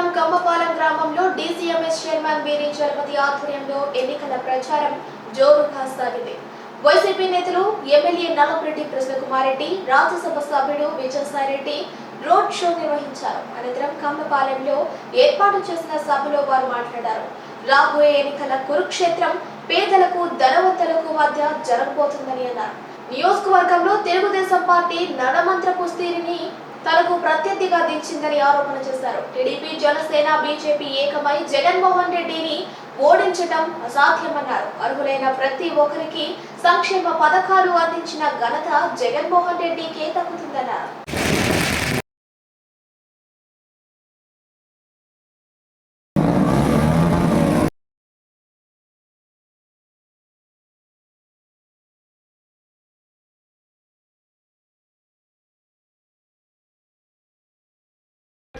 మండలం కమ్మపాలెం గ్రామంలో DCMS chairman వీరి చలపతి ఆధ్వర్యంలో ఎన్నికల ప్రచారం జోరుగా సాగింది. వైసీపీ నేతలు ఎమ్మెల్యే నల్లపురెడ్డి కృష్ణకుమారెడ్డి రాజ్యసభ సభ్యుడు విజయసాయిరెడ్డి రోడ్ షో నిర్వహించారు. అనంతరం కమ్మపాలెంలో ఏర్పాటు చేసిన సభలో వారు మాట్లాడారు. రాబోయే ఎన్నికల కురుక్షేత్రం పేదలకు ధనవంతులకు మధ్య జరగబోతుందని అన్నారు. నియోజకవర్గంలో తెలుగుదేశం పార్టీ నడమంత్ర పుస్తీరిని తనకు ప్రత్యర్థిగా దించిందని ఆరోపణ చేశారు. టీడీపీ జనసేన బీజేపీ ఏకమై జగన్మోహన్ రెడ్డిని ఓడించడం అసాధ్యమన్నారు. అర్హులైన ప్రతి ఒక్కరికి సంక్షేమ పథకాలు అందించిన ఘనత జగన్మోహన్ రెడ్డికే దక్కుతుందన్నారు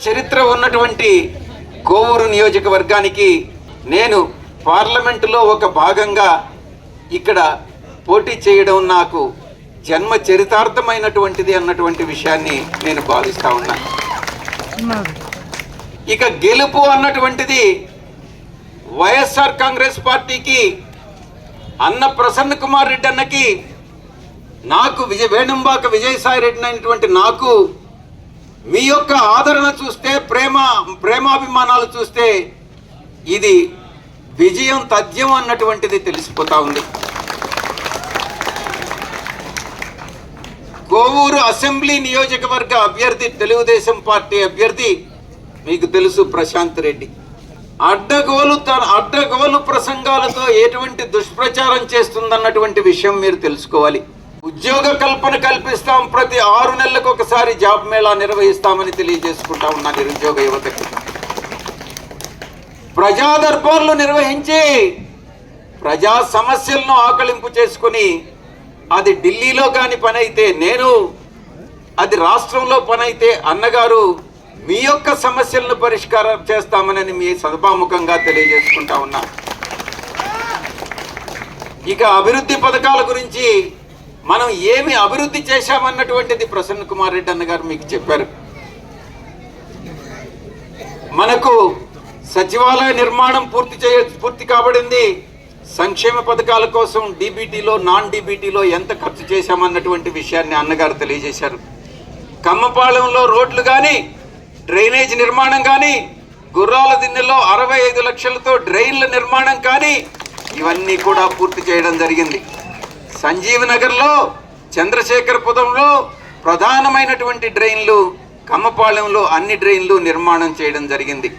చరిత్ర ఉన్నటువంటి కోవూరు నియోజకవర్గానికి నేను పార్లమెంటులో ఒక భాగంగా ఇక్కడ పోటీ చేయడం నాకు జన్మ చరితార్థమైనటువంటిది అన్నటువంటి విషయాన్ని నేను భావిస్తా ఉన్నా. ఇక గెలుపు అన్నటువంటిది వైఎస్ఆర్ కాంగ్రెస్ పార్టీకి అన్న ప్రసన్న కుమార్ రెడ్డి అన్నకి నాకు విజయ వేణుంబాక విజయసాయి రెడ్డి అయినటువంటి నాకు మీ యొక్క ఆదరణ చూస్తే ప్రేమ ప్రేమాభిమానాలు చూస్తే ఇది విజయం తథ్యం అన్నటువంటిది తెలిసిపోతా ఉంది. కోవూరు అసెంబ్లీ నియోజకవర్గ అభ్యర్థి తెలుగుదేశం పార్టీ అభ్యర్థి మీకు తెలుసు ప్రశాంత్ రెడ్డి. అడ్డగోలు తన అడ్డగోలు ప్రసంగాలతో ఎటువంటి దుష్ప్రచారం చేస్తుందన్నటువంటి విషయం మీరు తెలుసుకోవాలి. ఉద్యోగ కల్పన కల్పిస్తాం. ప్రతి ఆరు నెలలకు ఒకసారి జాబ్ మేళా నిర్వహిస్తామని తెలియజేసుకుంటా ఉన్నా నిరుద్యోగ యువతకి. ప్రజా దర్బార్లు నిర్వహించి ప్రజా సమస్యలను ఆకలింపు చేసుకుని అది ఢిల్లీలో కాని పని అయితే నేను అది రాష్ట్రంలో పని అయితే అన్నగారు మీ యొక్క సమస్యలను పరిష్కారం చేస్తామని మీ సభాముఖంగా తెలియజేసుకుంటా ఉన్నా. ఇక అభివృద్ధి పథకాల గురించి మనం ఏమి అభివృద్ధి చేశామన్నటువంటిది ప్రసన్న కుమార్ రెడ్డి అన్న గారు మీకు చెప్పారు. మనకు సచివాలయ నిర్మాణం పూర్తి చేయ పూర్తి కాబడింది. సంక్షేమ పథకాల కోసం డీబీటీలో నాన్ డీబీటీలో ఎంత ఖర్చు చేశామన్నటువంటి విషయాన్ని అన్నగారు తెలియజేశారు. కమ్మపాలెంలో రోడ్లు కానీ డ్రైనేజ్ నిర్మాణం కానీ గుర్రాల దిన్నెలో అరవై ఐదు లక్షలతో డ్రైన్ల నిర్మాణం కానీ ఇవన్నీ కూడా పూర్తి చేయడం జరిగింది. సంజీవ్ నగర్లో చంద్రశేఖరపురంలో ప్రధానమైనటువంటి డ్రైన్లు కమ్మపాలెంలో అన్ని డ్రైన్లు నిర్మాణం చేయడం జరిగింది.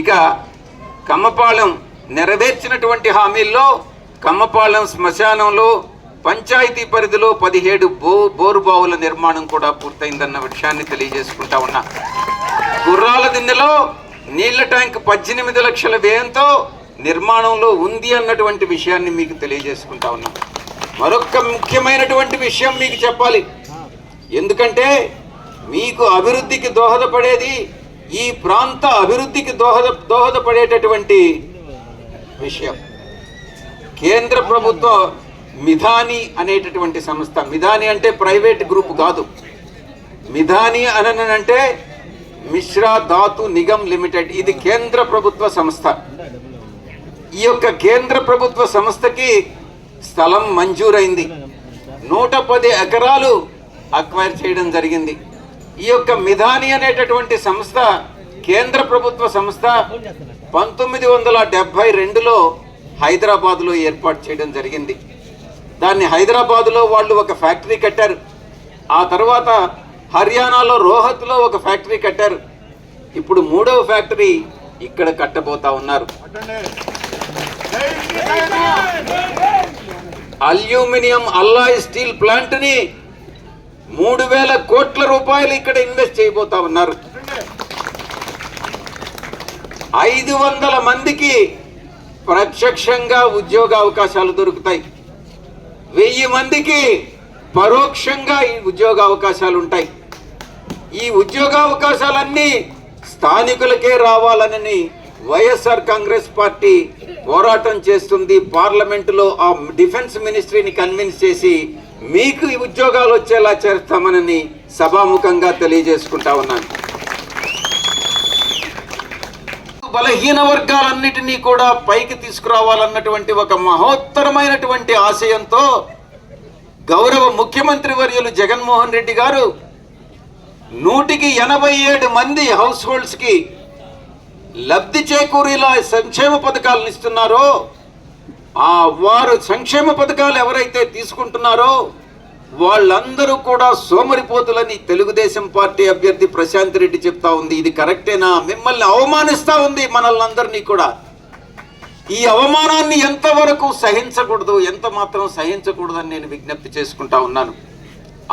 ఇక కమ్మపాలెం నెరవేర్చినటువంటి హామీల్లో కమ్మపాలెం శ్మశానంలో పంచాయతీ పరిధిలో పదిహేడు బో బోరు బావుల నిర్మాణం కూడా పూర్తయిందన్న విషయాన్ని తెలియజేసుకుంటా ఉన్నా. గుర్రాల దిన్నెలో నీళ్ళ ట్యాంక్ పద్దెనిమిది లక్షల వ్యయంతో నిర్మాణంలో ఉంది అన్నటువంటి విషయాన్ని మీకు తెలియజేసుకుంటా ఉన్నాం. మరొక ముఖ్యమైనటువంటి విషయం మీకు చెప్పాలి. ఎందుకంటే మీకు అభివృద్ధికి దోహదపడేది ఈ ప్రాంత అభివృద్ధికి దోహద దోహదపడేటటువంటి విషయం. కేంద్ర ప్రభుత్వ మిధాని అనేటటువంటి సంస్థ. మిధాని అంటే ప్రైవేట్ గ్రూప్ కాదు. మిధాని అంటే మిశ్రా ధాతు నిగమ్ లిమిటెడ్. ఇది కేంద్ర ప్రభుత్వ సంస్థ. ఈ యొక్క కేంద్ర ప్రభుత్వ సంస్థకి స్థలం మంజూరైంది. నూట పది ఎకరాలు అక్వైర్ చేయడం జరిగింది. ఈ యొక్క మిధాని అనేటటువంటి సంస్థ కేంద్ర ప్రభుత్వ సంస్థ పంతొమ్మిది వందల డెబ్భై రెండులో హైదరాబాద్లో ఏర్పాటు చేయడం జరిగింది. దాన్ని హైదరాబాదులో వాళ్ళు ఒక ఫ్యాక్టరీ కట్టారు. ఆ తర్వాత హర్యానాలో రోహత్లో ఒక ఫ్యాక్టరీ కట్టారు. ఇప్పుడు మూడవ ఫ్యాక్టరీ ఇక్కడ కట్టబోతా ఉన్నారు. అల్యూమినియం అల్లాయ్ స్టీల్ ప్లాంట్ని మూడు వేల కోట్ల రూపాయలు ఇక్కడ ఇన్వెస్ట్ చేయబోతా ఉన్నారు. ఐదు వందల మందికి ప్రత్యక్షంగా ఉద్యోగ అవకాశాలు దొరుకుతాయి. వెయ్యి మందికి పరోక్షంగా ఈ ఉద్యోగ అవకాశాలు ఉంటాయి. ఈ ఉద్యోగ అవకాశాలన్నీ స్థానికులకే రావాలని వైఎస్ఆర్ కాంగ్రెస్ పార్టీ పోరాటం చేస్తుంది. పార్లమెంటులో ఆ డిఫెన్స్ మినిస్ట్రీని కన్విన్స్ చేసి మీకు ఈ ఉద్యోగాలు వచ్చేలా చేస్తామని సభాముఖంగా తెలియజేసుకుంటా ఉన్నాను. బలహీన వర్గాలన్నిటినీ కూడా పైకి తీసుకురావాలన్నటువంటి ఒక మహోత్తరమైనటువంటి ఆశయంతో గౌరవ ముఖ్యమంత్రి వర్యులు జగన్మోహన్ రెడ్డి గారు నూటికి ఎనభై ఏడు మంది హౌస్ హోల్డ్స్కి లబ్ధి చేకూరేలా సంక్షేమ పథకాలను ఇస్తున్నారో ఆ వారు సంక్షేమ పథకాలు ఎవరైతే తీసుకుంటున్నారో వాళ్ళందరూ కూడా సోమరిపోతులని తెలుగుదేశం పార్టీ అభ్యర్థి ప్రశాంత్ రెడ్డి చెప్తా ఉంది. ఇది కరెక్టేనా? మిమ్మల్ని అవమానిస్తా ఉంది మనల్ని అందరినీ కూడా. ఈ అవమానాన్ని ఎంతవరకు సహించకూడదు ఎంత మాత్రం సహించకూడదని నేను విజ్ఞప్తి చేసుకుంటా ఉన్నాను.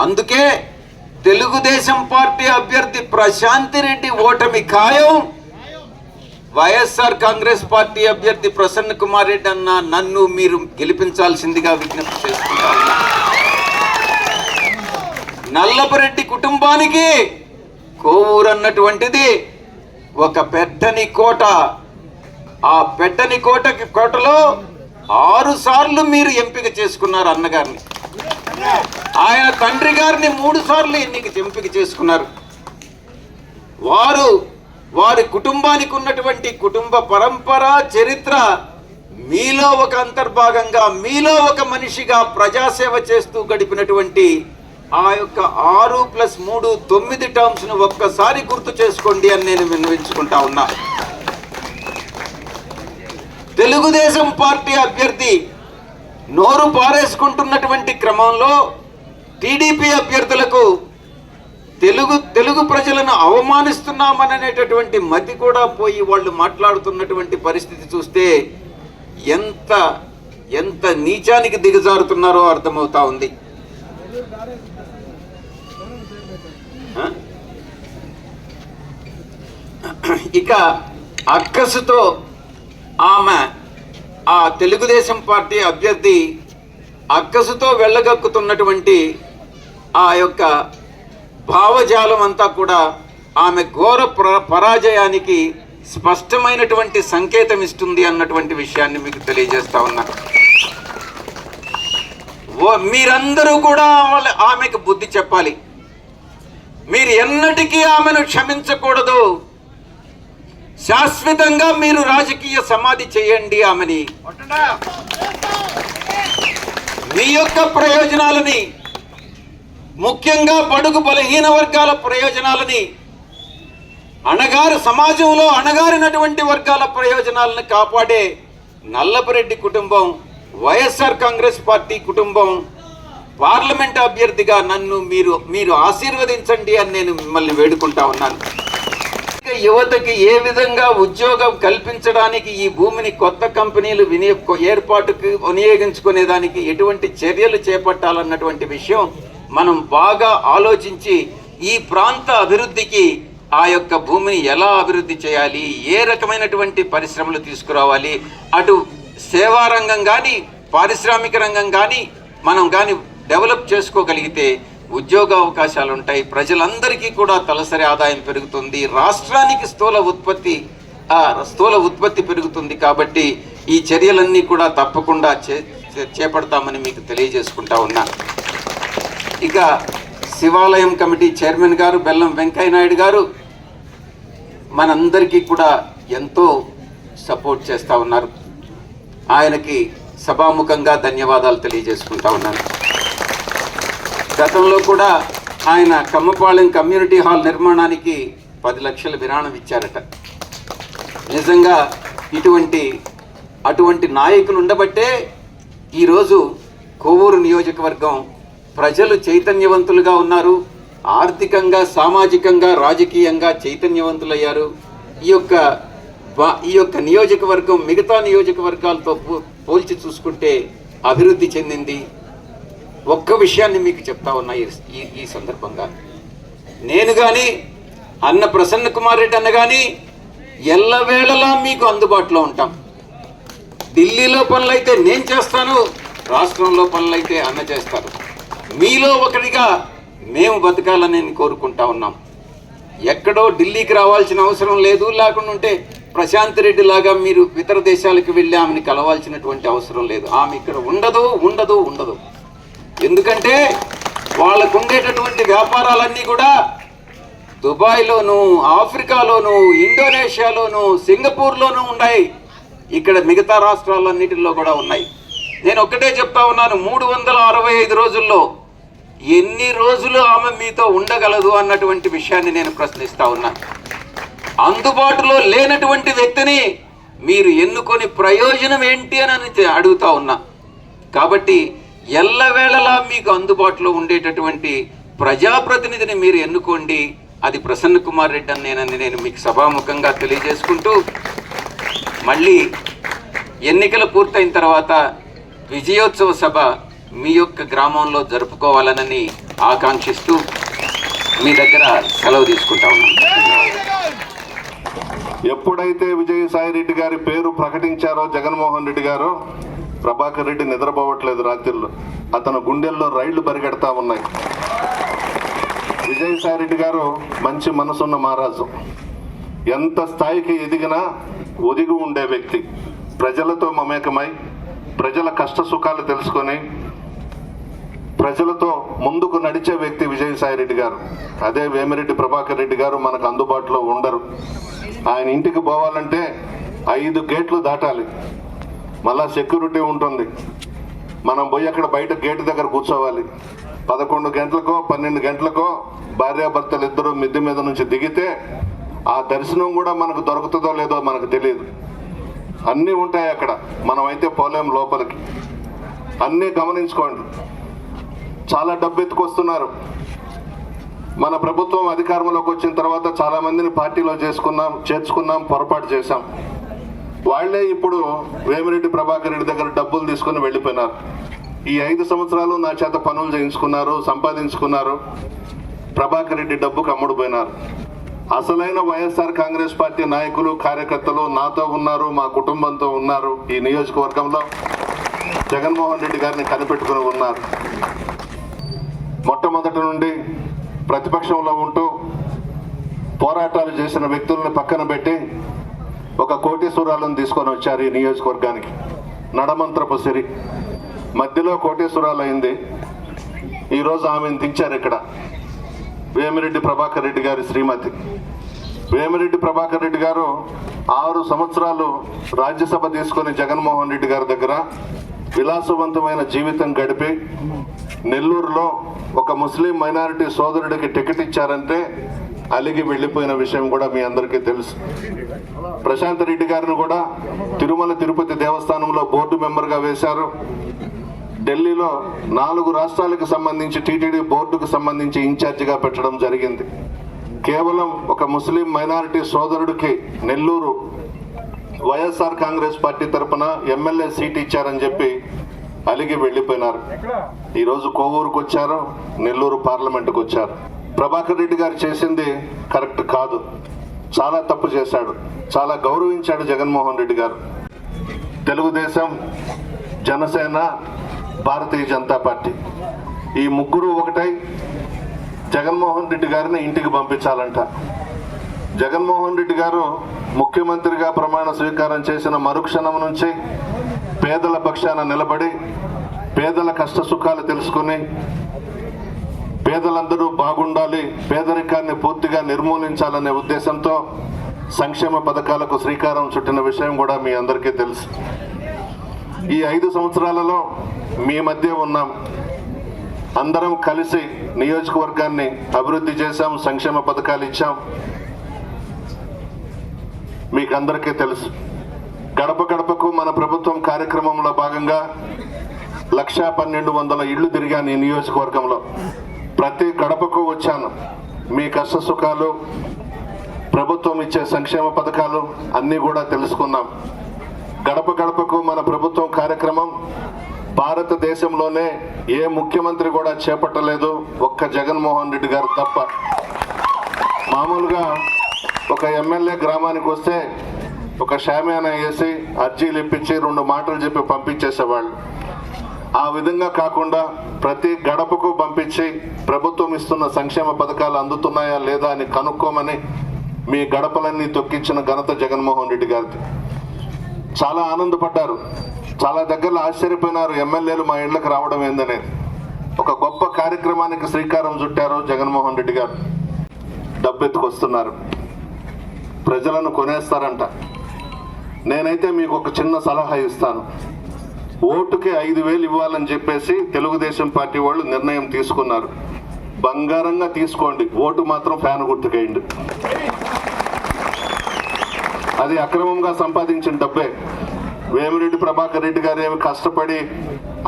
అందుకే తెలుగుదేశం పార్టీ అభ్యర్థి ప్రశాంతి రెడ్డి ఓటమి ఖాయం. వైఎస్ఆర్ కాంగ్రెస్ పార్టీ అభ్యర్థి ప్రసన్న కుమార్ రెడ్డి అన్న నన్ను మీరు గెలిపించాల్సిందిగా విజ్ఞప్తి చేసుకుంటారు ఉన్నా నల్లపరెడ్డి కుటుంబానికి కోవూరు అన్నటువంటిది ఒక పెట్టని కోట. ఆ పెట్టని కోటకి కోటలో ఆరు సార్లు మీరు ఎంపిక చేసుకున్నారు అన్నగారిని. ఆయన తండ్రి గారిని మూడు సార్లు ఎన్నిక ఎంపిక చేసుకున్నారు. వారు వారి కుటుంబానికి ఉన్నటువంటి కుటుంబ పరంపర చరిత్ర మీలో ఒక అంతర్భాగంగా మీలో ఒక మనిషిగా ప్రజాసేవ చేస్తూ గడిపినటువంటి ఆ యొక్క ఆరు ప్లస్ మూడు తొమ్మిది టర్మ్స్ను ఒక్కసారి గుర్తు చేసుకోండి అని నేను విన్నవించుకుంటా ఉన్నా. తెలుగుదేశం పార్టీ అభ్యర్థి నోరు పారేసుకుంటున్నటువంటి క్రమంలో టీడీపీ అభ్యర్థులకు తెలుగు తెలుగు ప్రజలను అవమానిస్తున్నామనేటటువంటి మతి కూడా పోయి వాళ్ళు మాట్లాడుతున్నటువంటి పరిస్థితి చూస్తే ఎంత ఎంత నీచానికి దిగజారుతున్నారో అర్థమవుతా ఉంది. ఇక అక్కసుతో ఆమె ఆ తెలుగుదేశం పార్టీ అభ్యర్థి అక్కసుతో వెళ్ళగక్కుతున్నటువంటి ఆ యొక్క భావజాలం అంతా కూడా ఆమె ఘోర పరాజయానికి స్పష్టమైనటువంటి సంకేతం ఇస్తుంది అన్నటువంటి విషయాన్ని మీకు తెలియజేస్తా ఉన్నా. మీరందరూ కూడా వాళ్ళ ఆమెకు బుద్ధి చెప్పాలి. మీరు ఎన్నటికీ ఆమెను క్షమించకూడదు. శాశ్వతంగా మీరు రాజకీయ సమాధి చేయండి ఆమెని. మీ యొక్క ప్రయోజనాలని ముఖ్యంగా బడుగు బలహీన వర్గాల ప్రయోజనాలని అణగారు సమాజంలో అణగారినటువంటి వర్గాల ప్రయోజనాలను కాపాడే నల్లపరెడ్డి కుటుంబం వైఎస్ఆర్ కాంగ్రెస్ పార్టీ కుటుంబం పార్లమెంట్ అభ్యర్థిగా నన్ను మీరు మీరు ఆశీర్వదించండి అని నేను మిమ్మల్ని వేడుకుంటా ఉన్నాను. యువతకి ఏ విధంగా ఉద్యోగం కల్పించడానికి ఈ భూమిని కొత్త కంపెనీలు వినియోగ ఏర్పాటుకు వినియోగించుకునే దానికి ఎటువంటి చర్యలు చేపట్టాలన్నటువంటి విషయం మనం బాగా ఆలోచించి ఈ ప్రాంత అభివృద్ధికి ఆ యొక్క భూమిని ఎలా అభివృద్ధి చేయాలి ఏ రకమైనటువంటి పరిశ్రమలు తీసుకురావాలి అటు సేవా రంగం కానీ పారిశ్రామిక రంగం కానీ మనం కానీ డెవలప్ చేసుకోగలిగితే ఉద్యోగ అవకాశాలు ఉంటాయి ప్రజలందరికీ కూడా తలసరి ఆదాయం పెరుగుతుంది రాష్ట్రానికి స్థూల ఉత్పత్తి స్థూల ఉత్పత్తి పెరుగుతుంది కాబట్టి ఈ చర్యలన్నీ కూడా తప్పకుండా చే- చే- చేపడతామని మీకు తెలియజేసుకుంటా ఉన్నాను ఇక శివాలయం కమిటీ చైర్మన్ గారు బెల్లం వెంకయ్య నాయుడు గారు మనందరికీ కూడా ఎంతో సపోర్ట్ చేస్తూ ఉన్నారు. ఆయనకి సభాముఖంగా ధన్యవాదాలు తెలియజేసుకుంటా ఉన్నాను. గతంలో కూడా ఆయన కమ్మపాళెం కమ్యూనిటీ హాల్ నిర్మాణానికి పది లక్షల విరాళం ఇచ్చారట. నిజంగా ఇటువంటి అటువంటి నాయకులు ఉండబట్టే ఈరోజు కోవూరు నియోజకవర్గం ప్రజలు చైతన్యవంతులుగా ఉన్నారు. ఆర్థికంగా సామాజికంగా రాజకీయంగా చైతన్యవంతులయ్యారు. ఈ యొక్క ఈ యొక్క నియోజకవర్గం మిగతా నియోజకవర్గాలతో పో- పోల్చి చూసుకుంటే అభివృద్ధి చెందింది. ఒక్క విషయాన్ని మీకు చెప్తా ఉన్నా ఈ ఈ సందర్భంగా. నేను కానీ అన్న ప్రసన్న కుమార్ రెడ్డి అన్న కానీ ఎల్లవేళలా మీకు అందుబాటులో ఉంటాం. ఢిల్లీలో పనులైతే నేను చేస్తాను రాష్ట్రంలో పనులైతే అన్న చేస్తారు. మీలో ఒకటిగా మేము బతకాలని కోరుకుంటా ఉన్నాం. ఎక్కడో ఢిల్లీకి రావాల్సిన అవసరం లేదు లేకుండా ఉంటే ప్రశాంత్ రెడ్డి లాగా మీరు ఇతర దేశాలకు వెళ్ళి ఆమెని కలవాల్సినటువంటి అవసరం లేదు. ఆమె ఇక్కడ ఉండదు ఉండదు ఉండదు. ఎందుకంటే వాళ్ళకు ఉండేటటువంటి వ్యాపారాలన్నీ కూడా దుబాయ్లోను ఆఫ్రికాలోను ఇండోనేషియాలోను సింగపూర్లోనూ ఉన్నాయి ఇక్కడ మిగతా రాష్ట్రాలన్నిటిలో కూడా ఉన్నాయి. నేను ఒక్కటే చెప్తా ఉన్నాను మూడు వందల అరవై ఐదు రోజుల్లో ఎన్ని రోజులు ఆమె మీతో ఉండగలదు అన్నటువంటి విషయాన్ని నేను ప్రశ్నిస్తా ఉన్నాను అందుబాటులో లేనటువంటి వ్యక్తిని మీరు ఎన్నుకొని ప్రయోజనం ఏంటి అని అని అడుగుతా ఉన్నా. కాబట్టి ఎల్లవేళలా మీకు అందుబాటులో ఉండేటటువంటి ప్రజాప్రతినిధిని మీరు ఎన్నుకోండి. అది ప్రసన్న కుమార్ రెడ్డి అని నేనని నేను మీకు సభాముఖంగా తెలియజేసుకుంటూ మళ్ళీ ఎన్నికలు పూర్తయిన తర్వాత విజయోత్సవ సభ మీ యొక్క గ్రామంలో జరుపుకోవాలనని ఆకాంక్షిస్తూ మీ దగ్గర సెలవు తీసుకుంటా ఉన్నాను. ఎప్పుడైతే విజయసాయి రెడ్డి గారి పేరు ప్రకటించారో జగన్మోహన్ రెడ్డి గారు ప్రభాకర్ రెడ్డి నిద్రపోవట్లేదు రాత్రిలో అతను గుండెల్లో రైళ్ళు పరిగెడతా ఉన్నాయి. విజయసాయి రెడ్డి గారు మంచి మనసున్న మహారాజు. ఎంత స్థాయికి ఎదిగినా ఒదిగి ఉండే వ్యక్తి. ప్రజలతో మమేకమై ప్రజల కష్ట సుఖాలు తెలుసుకొని ప్రజలతో ముందుకు నడిచే వ్యక్తి విజయసాయి రెడ్డి గారు. అదే వేమిరెడ్డి ప్రభాకర్ రెడ్డి గారు మనకు అందుబాటులో ఉండరు. ఆయన ఇంటికి పోవాలంటే ఐదు గేట్లు దాటాలి. మళ్ళా సెక్యూరిటీ ఉంటుంది. మనం పోయి అక్కడ బయట గేటు దగ్గర కూర్చోవాలి. పదకొండు గంటలకో పన్నెండు గంటలకో భార్యాభర్తలు ఇద్దరు మిద్దె మీద నుంచి దిగితే ఆ దర్శనం కూడా మనకు దొరుకుతుందో లేదో మనకు తెలియదు. అన్నీ ఉంటాయి అక్కడ. మనమైతే పోలేం లోపలికి. అన్నీ గమనించుకోండి. చాలా డబ్బు ఎత్తుకొస్తున్నారు మన ప్రభుత్వం అధికారంలోకి వచ్చిన తర్వాత చాలా మందిని పార్టీలో చేసుకున్నాం చేర్చుకున్నాం పొరపాటు చేశాం. వాళ్ళే ఇప్పుడు వేమిరెడ్డి ప్రభాకర్ రెడ్డి దగ్గర డబ్బులు తీసుకుని వెళ్ళిపోయినారు. ఈ ఐదు సంవత్సరాలు నా చేత పనులు చేయించుకున్నారు సంపాదించుకున్నారు. ప్రభాకర్ రెడ్డి డబ్బుకు అమ్ముడుపోయినారు. అసలైన వైఎస్ఆర్ కాంగ్రెస్ పార్టీ నాయకులు కార్యకర్తలు నాతో ఉన్నారు మా కుటుంబంతో ఉన్నారు. ఈ నియోజకవర్గంలో జగన్మోహన్ రెడ్డి గారిని కనిపెట్టుకుని ఉన్నారు. మొట్టమొదటి నుండి ప్రతిపక్షంలో ఉంటూ పోరాటాలు చేసిన వ్యక్తుల్ని పక్కన పెట్టి ఒక కోటేశ్వరాలను తీసుకొని వచ్చారు ఈ నియోజకవర్గానికి. నడమంత్రపు సిరి. మధ్యలో కోటేశ్వరాలు అయింది ఈరోజు ఆమెను దించారు ఇక్కడ. వేమిరెడ్డి ప్రభాకర్ రెడ్డి గారి శ్రీమతి. వేమిరెడ్డి ప్రభాకర్ రెడ్డి గారు ఆరు సంవత్సరాలు రాజ్యసభ తీసుకొని జగన్మోహన్ రెడ్డి గారి దగ్గర విలాసవంతమైన జీవితం గడిపి నెల్లూరులో ఒక ముస్లిం మైనారిటీ సోదరుడికి టికెట్ ఇచ్చారంటే అలిగి వెళ్ళిపోయిన విషయం కూడా మీ అందరికీ తెలుసు. ప్రశాంత్ రెడ్డి గారిని కూడా తిరుమల తిరుపతి దేవస్థానంలో బోర్డు మెంబర్గా వేశారు. ఢిల్లీలో నాలుగు రాష్ట్రాలకు సంబంధించి టీటీడీ బోర్డుకు సంబంధించి ఇన్ఛార్జిగా పెట్టడం జరిగింది. కేవలం ఒక ముస్లిం మైనారిటీ సోదరుడికి నెల్లూరు వైఎస్ఆర్ కాంగ్రెస్ పార్టీ తరపున ఎమ్మెల్యే సీట్ ఇచ్చారని చెప్పి అలిగి వెళ్ళిపోయినారు. ఈరోజు కోవూరుకు వచ్చారు నెల్లూరు పార్లమెంటుకు వచ్చారు. ప్రభాకర్ రెడ్డి గారు చేసింది కరెక్ట్ కాదు. చాలా తప్పు చేశాడు. చాలా గౌరవించాడు జగన్మోహన్ రెడ్డి గారు. తెలుగుదేశం జనసేన భారతీయ జనతా పార్టీ. ఈ ముగ్గురు ఒకటై జగన్మోహన్ రెడ్డి గారిని ఇంటికి పంపించాలంట. జగన్మోహన్ రెడ్డి గారు ముఖ్యమంత్రిగా ప్రమాణ స్వీకారం చేసిన మరుక్షణం నుంచి పేదల పక్షాన నిలబడి పేదల కష్ట సుఖాలు తెలుసుకుని పేదలందరూ బాగుండాలి పేదరికాన్ని పూర్తిగా నిర్మూలించాలనే ఉద్దేశంతో సంక్షేమ పథకాలకు శ్రీకారం చుట్టిన విషయం కూడా మీ అందరికీ తెలుసు. ఈ ఐదు సంవత్సరాలలో మీ మధ్య ఉన్నాం అందరం కలిసి నియోజకవర్గాన్ని అభివృద్ధి చేశాం సంక్షేమ పథకాలు ఇచ్చాం. మీకు అందరికీ తెలుసు. గడప గడపకు మన ప్రభుత్వం కార్యక్రమంలో భాగంగా లక్షా పన్నెండు వందల ఇళ్ళు తిరిగాను ఈ నియోజకవర్గంలో. ప్రతి గడపకు వచ్చాను. మీ కష్ట సుఖాలు ప్రభుత్వం ఇచ్చే సంక్షేమ పథకాలు అన్నీ కూడా తెలుసుకున్నాం. గడప గడపకు మన ప్రభుత్వం కార్యక్రమం భారతదేశంలోనే ఏ ముఖ్యమంత్రి కూడా చేపట్టలేదు ఒక్క జగన్మోహన్ రెడ్డి గారు తప్ప. మామూలుగా ఒక ఎమ్మెల్యే గ్రామానికి వస్తే ఒక షామియానా వేసి అర్జీలు ఇప్పించి రెండు మాటలు చెప్పి పంపించేసేవాళ్ళు. ఆ విధంగా కాకుండా ప్రతి గడపకు పంపించి ప్రభుత్వం ఇస్తున్న సంక్షేమ పథకాలు అందుతున్నాయా లేదా అని కనుక్కోమని మీ గడపలన్నీ తొక్కించిన ఘనత జగన్మోహన్ రెడ్డి గారికి చాలా ఆనందపడ్డారు. చాలా దగ్గరలో ఆశ్చర్యపోయినారు ఎమ్మెల్యేలు మా ఇళ్ళకు రావడం ఏందనేది. ఒక గొప్ప కార్యక్రమానికి శ్రీకారం చుట్టారు జగన్మోహన్ రెడ్డి గారు. డబ్బెత్తుకొస్తున్నారు. ప్రజలను కొనేస్తారంట. నేనైతే మీకు ఒక చిన్న సలహా ఇస్తాను. ఓటుకి ఐదు వేలు ఇవ్వాలని చెప్పేసి తెలుగుదేశం పార్టీ వాళ్ళు నిర్ణయం తీసుకున్నారు. బంగారంగా తీసుకోండి. ఓటు మాత్రం ఫ్యాన్ గుర్తుకేయండి. అది అక్రమంగా సంపాదించిన డబ్బే. వేమిరెడ్డి ప్రభాకర్ రెడ్డి గారు ఏమి కష్టపడి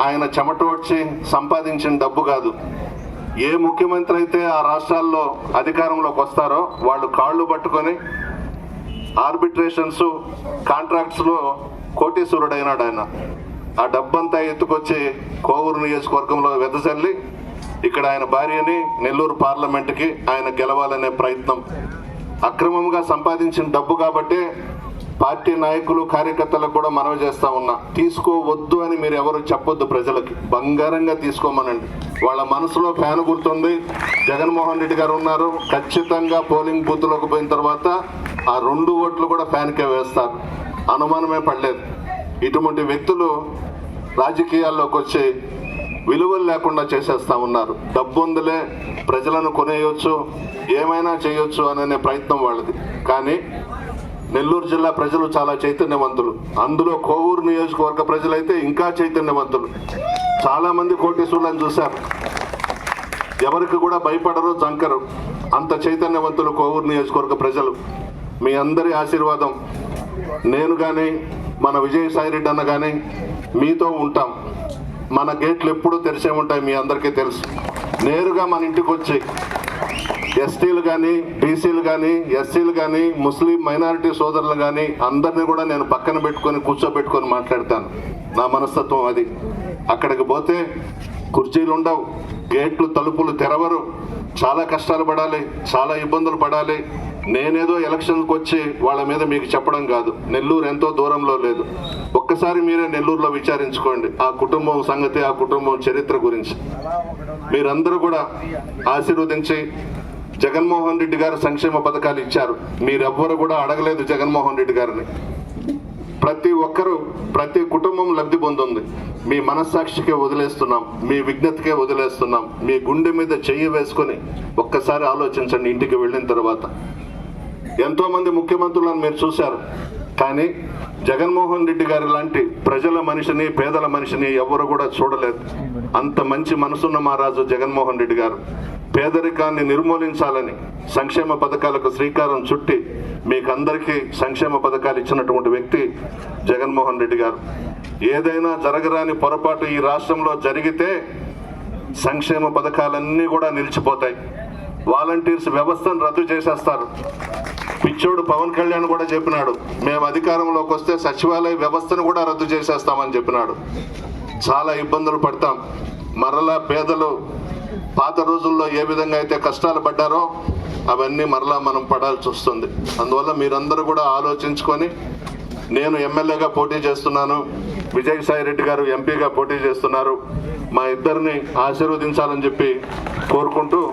ఆయన చెమటోడ్చి సంపాదించిన డబ్బు కాదు. ఏ ముఖ్యమంత్రి అయితే ఆ రాష్ట్రాల్లో అధికారంలోకి వస్తారో వాళ్ళు కాళ్ళు పట్టుకొని ఆర్బిట్రేషన్స్ కాంట్రాక్ట్స్లో కోటీశ్వరుడైనాడు ఆయన. ఆ డబ్బంతా ఎత్తుకొచ్చి కోవూరు నియోజకవర్గంలో వెదజల్లి ఇక్కడ ఆయన భార్యని నెల్లూరు పార్లమెంట్కి ఆయన గెలవాలనే ప్రయత్నం. అక్రమంగా సంపాదించిన డబ్బు కాబట్టి పార్టీ నాయకులు కార్యకర్తలకు కూడా మనవి చేస్తా ఉన్నా. తీసుకోవద్దు అని మీరు ఎవరు చెప్పొద్దు ప్రజలకి. బంగారంగా తీసుకోమనండి. వాళ్ళ మనసులో ఫ్యాన్ గుర్తుంది. జగన్మోహన్ రెడ్డి గారు ఉన్నారు. ఖచ్చితంగా పోలింగ్ బూత్లోకి పోయిన తర్వాత ఆ రెండు ఓట్లు కూడా ఫ్యాన్కే వేస్తారు. అనుమానమే పడలేదు. ఇటువంటి వ్యక్తులు రాజకీయాల్లోకి వచ్చి విలువలు లేకుండా చేసేస్తా ఉన్నారు. డబ్బు ఉందిలే ప్రజలను కొనేయొచ్చు ఏమైనా చేయొచ్చు అనే ప్రయత్నం వాళ్ళది. కానీ నెల్లూరు జిల్లా ప్రజలు చాలా చైతన్యవంతులు. అందులో కోవూరు నియోజకవర్గ ప్రజలైతే ఇంకా చైతన్యవంతులు. చాలా మంది కోటీశ్వరులను చూశారు ఎవరికి కూడా భయపడరు జంకరు. అంత చైతన్యవంతులు కోవూరు నియోజకవర్గ ప్రజలు. మీ అందరి ఆశీర్వాదం. నేను కానీ మన విజయసాయి రెడ్డి అన్న కానీ మీతో ఉంటాం. మన గేట్లు ఎప్పుడూ తెరిచే ఉంటాయి మీ అందరికీ తెలుసు. నేరుగా మన ఇంటికి వచ్చి ఎస్టీలు కానీ బీసీలు కానీ ఎస్సీలు కానీ ముస్లిం మైనారిటీ సోదరులు కానీ అందరినీ కూడా నేను పక్కన పెట్టుకొని కూర్చోబెట్టుకొని మాట్లాడతాను. నా మనస్తత్వం అది. అక్కడికి పోతే కుర్చీలు ఉండవు గేట్లు తలుపులు తెరవరు. చాలా కష్టాలు పడాలి చాలా ఇబ్బందులు పడాలి. నేనేదో ఎలక్షన్కి వచ్చి వాళ్ళ మీద మీకు చెప్పడం కాదు. నెల్లూరు ఎంతో దూరంలో లేదు. ఒక్కసారి మీరే నెల్లూరులో విచారించుకోండి. ఆ కుటుంబం సంగతి ఆ కుటుంబం చరిత్ర గురించి. మీరందరూ కూడా ఆశీర్వదించి జగన్మోహన్ రెడ్డి గారు సంక్షేమ పథకాలు ఇచ్చారు. మీరెవ్వరు కూడా అడగలేదు జగన్మోహన్ రెడ్డి గారిని. ప్రతి ఒక్కరూ ప్రతి కుటుంబం లబ్ధి పొందుంది. మీ మనస్సాక్షికే వదిలేస్తున్నాం మీ విజ్ఞతకే వదిలేస్తున్నాం. మీ గుండె మీద చెయ్యి వేసుకొని ఒక్కసారి ఆలోచించండి ఇంటికి వెళ్ళిన తర్వాత. ఎంతోమంది ముఖ్యమంత్రులను మీరు చూశారు. కానీ జగన్మోహన్ రెడ్డి గారి లాంటి ప్రజల మనిషిని పేదల మనిషిని ఎవరు కూడా చూడలేదు. అంత మంచి మనసున్న మహారాజు జగన్మోహన్ రెడ్డి గారు. పేదరికాన్ని నిర్మూలించాలని సంక్షేమ పథకాలకు శ్రీకారం చుట్టి మీకందరికీ సంక్షేమ పథకాలు ఇచ్చినటువంటి వ్యక్తి జగన్మోహన్ రెడ్డి గారు. ఏదైనా జరగరాని పొరపాటు ఈ రాష్ట్రంలో జరిగితే సంక్షేమ పథకాలన్నీ కూడా నిలిచిపోతాయి. వాలంటీర్స్ వ్యవస్థను రద్దు చేసేస్తారు. పిచ్చోడు పవన్ కళ్యాణ్ కూడా చెప్పినాడు మేము అధికారంలోకి వస్తే సచివాలయ వ్యవస్థను కూడా రద్దు చేసేస్తామని చెప్పినాడు. చాలా ఇబ్బందులు పడతాం. మరలా పేదలు పాత రోజుల్లో ఏ విధంగా అయితే కష్టాలు పడ్డారో అవన్నీ మరలా మనం పడాల్సి వస్తుంది. అందువల్ల మీరందరూ కూడా ఆలోచించుకొని నేను ఎమ్మెల్యేగా పోటీ చేస్తున్నాను విజయసాయి రెడ్డి గారు ఎంపీగా పోటీ చేస్తున్నారు మా ఇద్దరిని ఆశీర్వదించాలని చెప్పి కోరుకుంటూ